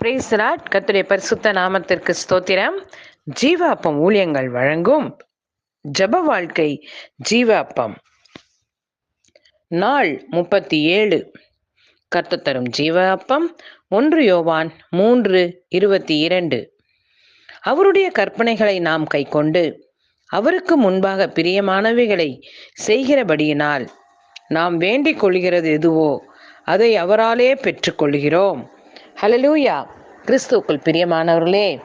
பிரேசலாட் கத்துடைய பரிசுத்த நாமத்திற்கு ஸ்தோத்திரம். ஜீவாப்பம் ஊழியங்கள் வழங்கும் ஜப வாழ்க்கை ஜீவாப்பம். நாள் முப்பத்தி ஏழு கர்த்த தரும் ஜீவாப்பம் ஒன்று யோவான் மூன்று இருபத்தி இரண்டு அவருடைய கற்பனைகளை நாம் கைக்கொண்டு அவருக்கு முன்பாக பிரியமானவைகளை செய்கிறபடியினால் நாம் வேண்டிக் கொள்கிறது எதுவோ அதை அவராலே பெற்றுக்கொள்கிறோம் ஹலலூயா கிறிஸ்துவுக்குள் பிரியமானவர்களே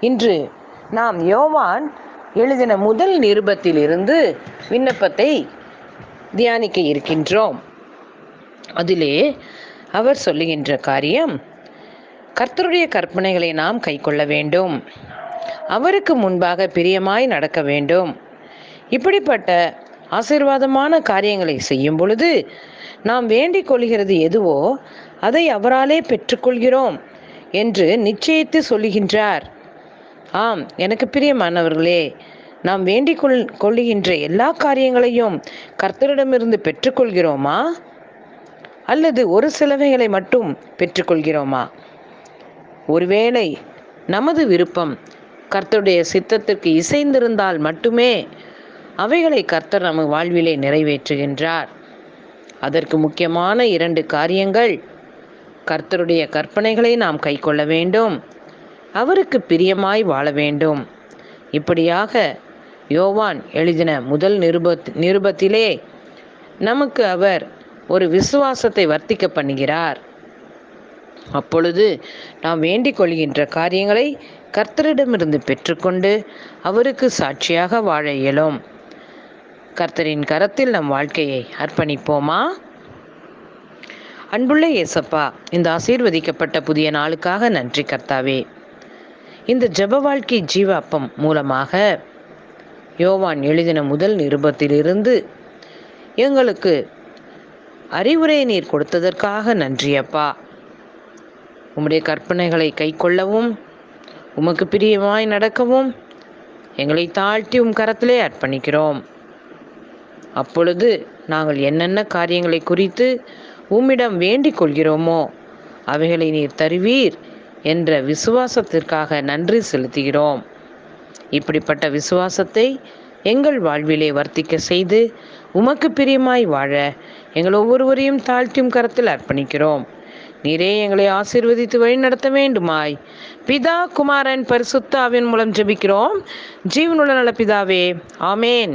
இன்று நாம் யோவான் எழுதின முதல் நிருபத்திலிருந்து விண்ணப்பத்தை தியானிக்க இருக்கின்றோம். அதிலே அவர் சொல்லுகின்ற காரியம் கர்த்தருடைய கற்பனைகளை நாம் கைக்கொள்ள வேண்டும். அவருக்கு முன்பாக பிரியமாய் நடக்க வேண்டும். இப்படிப்பட்ட ஆசீர்வாதமான காரியங்களை செய்யும் பொழுது நாம் வேண்டிக் கொள்கிறது எதுவோ அதை அவராலே பெற்றுக்கொள்கிறோம் என்று நிச்சயித்து சொல்லுகின்றார். ஆம் எனக்கு பிரியமானவர்களே நாம் வேண்டிக் கொள் கொள்ளுகின்ற எல்லா காரியங்களையும் கர்த்தரிடமிருந்து பெற்றுக்கொள்கிறோமா? அல்லது ஒரு சிலவைகளை மட்டும் பெற்றுக்கொள்கிறோமா? ஒருவேளை நமது விருப்பம் கர்த்தருடைய சித்தத்திற்கு இசைந்திருந்தால் மட்டுமே அவைகளை கர்த்தர் நம்ம வாழ்விலே நிறைவேற்றுகின்றார். அதற்கு முக்கியமான இரண்டு காரியங்கள் கர்த்தருடைய கற்பனைகளை நாம் கைக்கொள்ள வேண்டும். அவருக்கு பிரியமாய் வாழ வேண்டும். இப்படியாக யோவான் எழுதின முதல் நிருபத் நிருபத்திலே நமக்கு அவர் ஒரு விசுவாசத்தை வர்த்திக்க பண்ணுகிறார். அப்பொழுது நாம் வேண்டிக் கொள்கின்ற காரியங்களை கர்த்தரிடமிருந்து பெற்றுக்கொண்டு அவருக்கு சாட்சியாக வாழ இயலும். கர்த்தரின் கரத்தில் நம் வாழ்க்கையை அர்ப்பணிப்போமா? அன்புள்ள இயேசப்பா இந்த ஆசீர்வதிக்கப்பட்ட புதிய நாளுக்காக நன்றி கர்த்தாவே. இந்த ஜப வாழ்க்கை ஜீவாப்பம் மூலமாக யோவான் எழுதின முதல் நிருபத்திலிருந்து எங்களுக்கு அறிவுரை நீர் கொடுத்ததற்காக நன்றியப்பா உம்முடைய கற்பனைகளை கை கொள்ளவும் உமக்கு பிரியமாய் நடக்கவும் எங்களை தாழ்த்தி உம் கரத்திலே அர்ப்பணிக்கிறோம். அப்பொழுது நாங்கள் என்னென்ன காரியங்களை குறித்து உம்மிடம் வேண்டிக் கொள்கிறோமோ அவைகளை நீர் தருவீர் என்ற விசுவாசத்திற்காக நன்றி செலுத்துகிறோம். இப்படிப்பட்ட விசுவாசத்தை எங்கள் வாழ்விலே வர்த்திக்க செய்து உமக்கு பிரியமாய் வாழ எங்கள் ஒவ்வொருவரையும் தாழ்த்தியும் கரத்தில் அர்ப்பணிக்கிறோம். நீரே எங்களை ஆசீர்வதித்து வழி நடத்த வேண்டுமாய். பிதா குமாரன் பரிசுத்தாவின் மூலம் ஜெபிக்கிறோம். ஜீவனுள்ள நல பிதாவே ஆமேன்.